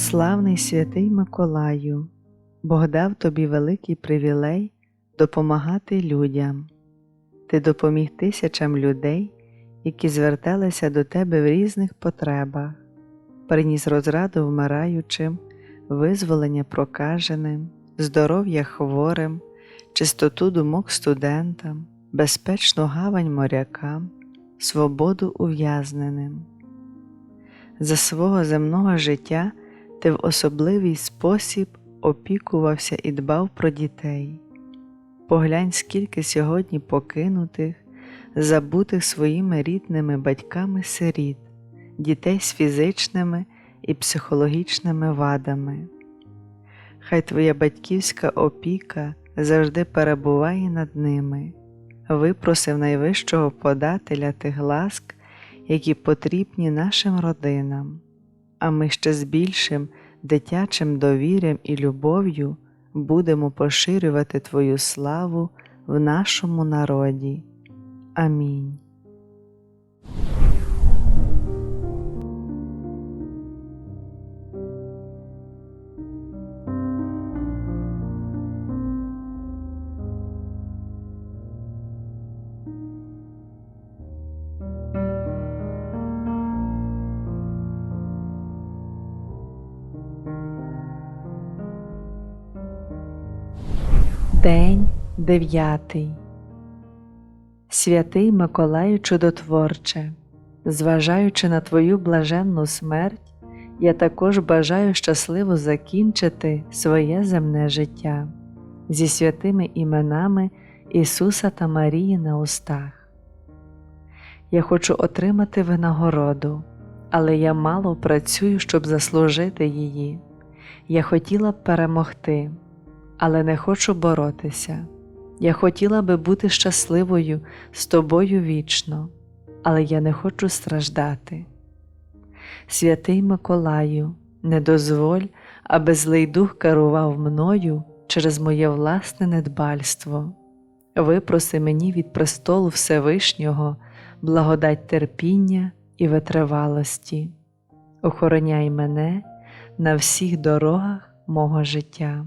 Славний святий Миколаю, Бог дав тобі великий привілей допомагати людям. Ти допоміг тисячам людей, які зверталися до тебе в різних потребах, приніс розраду вмираючим, визволення прокаженим, здоров'я хворим, чистоту думок студентам, безпечну гавань морякам, свободу ув'язненим. За свого земного життя ти в особливий спосіб опікувався і дбав про дітей. Поглянь, скільки сьогодні покинутих, забутих своїми рідними батьками сиріт, дітей з фізичними і психологічними вадами. Хай твоя батьківська опіка завжди перебуває над ними, випросив найвищого подателя тих ласк, які потрібні нашим родинам, а ми ще з більшим дитячим довір'ям і любов'ю будемо поширювати Твою славу в нашому народі. Амінь. День дев'ятий. Святий Миколаю Чудотворче, зважаючи на Твою блаженну смерть, я також бажаю щасливо закінчити своє земне життя зі святими іменами Ісуса та Марії на устах. Я хочу отримати винагороду, але я мало працюю, щоб заслужити її. Я хотіла б перемогти але не хочу боротися. Я хотіла би бути щасливою з тобою вічно, але я не хочу страждати. Святий Миколаю, не дозволь, аби злий дух керував мною через моє власне недбальство. Випроси мені від престолу Всевишнього благодать терпіння і витривалості, охороняй мене на всіх дорогах мого життя.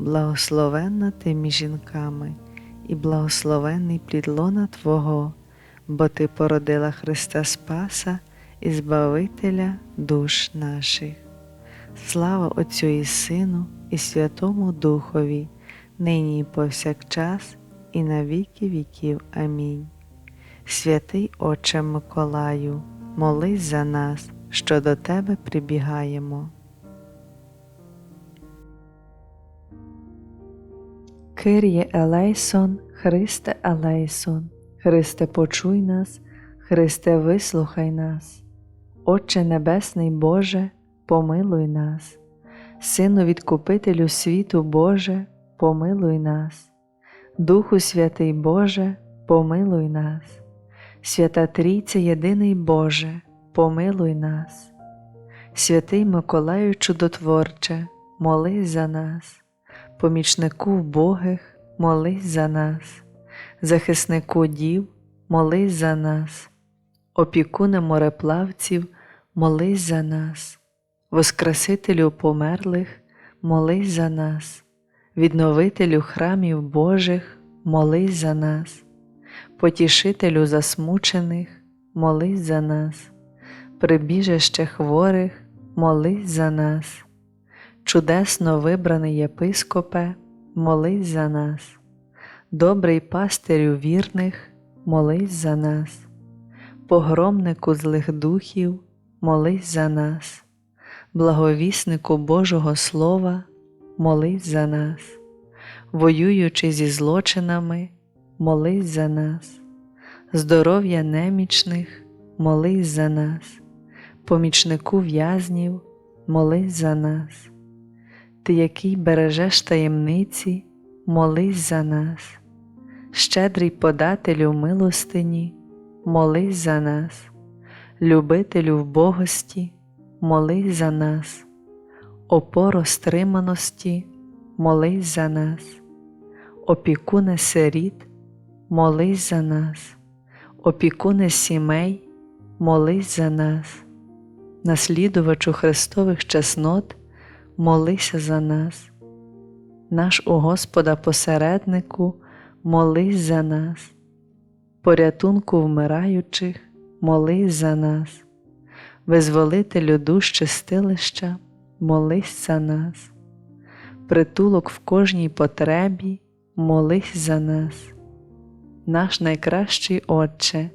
благословенна ти між жінками, і благословенний плід лона Твого, бо Ти породила Христа Спаса і Збавителя душ наших. Слава Отцю і Сину, і Святому Духові, нині і повсякчас, і на віки віків. Амінь. Святий Отче Миколаю, молись за нас, що до Тебе прибігаємо. Кир'є Елейсон, Христе Елейсон, Христе почуй нас, Христе вислухай нас, Отче Небесний Боже, помилуй нас, Сину Відкупителю світу Боже, помилуй нас, Духу Святий Боже, помилуй нас, Свята Трійця Єдиний Боже, помилуй нас, Святий Миколаю Чудотворче, молись за нас помічнику вбогих, молись за нас, захиснику дів, молись за нас, опікуне мореплавців, молись за нас, Воскресителю померлих, молись за нас, відновителю храмів Божих, молись за нас, потішителю засмучених, молись за нас, прибіжище хворих, молись за нас чудесно вибраний єпископе, молись за нас, добрий пастирю вірних, молись за нас, погромнику злих духів, молись за нас, благовіснику Божого Слова, молись за нас, воюючи зі злочинами, молись за нас, здоров'я немічних, молись за нас, помічнику в'язнів, молись за нас ти, який бережеш таємниці, молись за нас, щедрий подателю милостині, молись за нас, любителю вбогості, молись за нас, опоро стриманості, молись за нас, опікуне сиріт, молись за нас, опікуне сімей, молись за нас, наслідувачу Христових чеснот молися за нас, наш у Господа посереднику, молись за нас, порятунку вмираючих, молись за нас, визволителю душ чистилища, молись за нас, притулок в кожній потребі, молись за нас, наш найкращий Отче,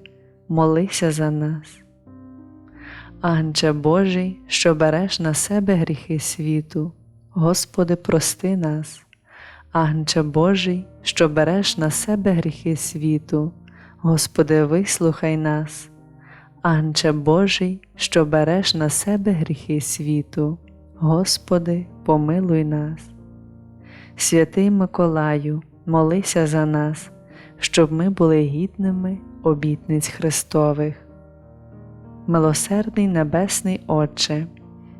молися за нас. Анче Божий, що береш на себе гріхи світу, Господи, прости нас, Анче Божий, що береш на себе гріхи світу, Господи, вислухай нас, Анче Божий, що береш на себе гріхи світу, Господи, помилуй нас. Святий Миколаю, молися за нас, щоб ми були гідними обітниць Христових. Милосердний Небесний Отче,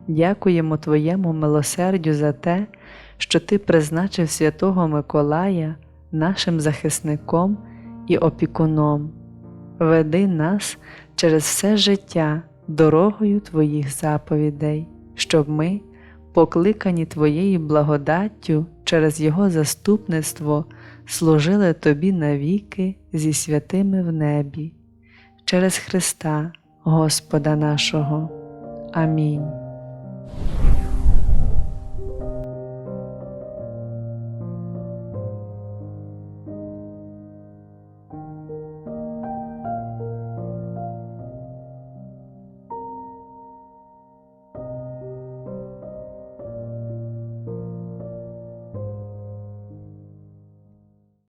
дякуємо Твоєму милосердю за те, що Ти призначив святого Миколая нашим захисником і опікуном. Веди нас через все життя дорогою Твоїх заповідей, щоб ми, покликані Твоєю благодаттю через Його заступництво, служили Тобі навіки зі святими в небі, через Христа. Господа нашого. Амінь.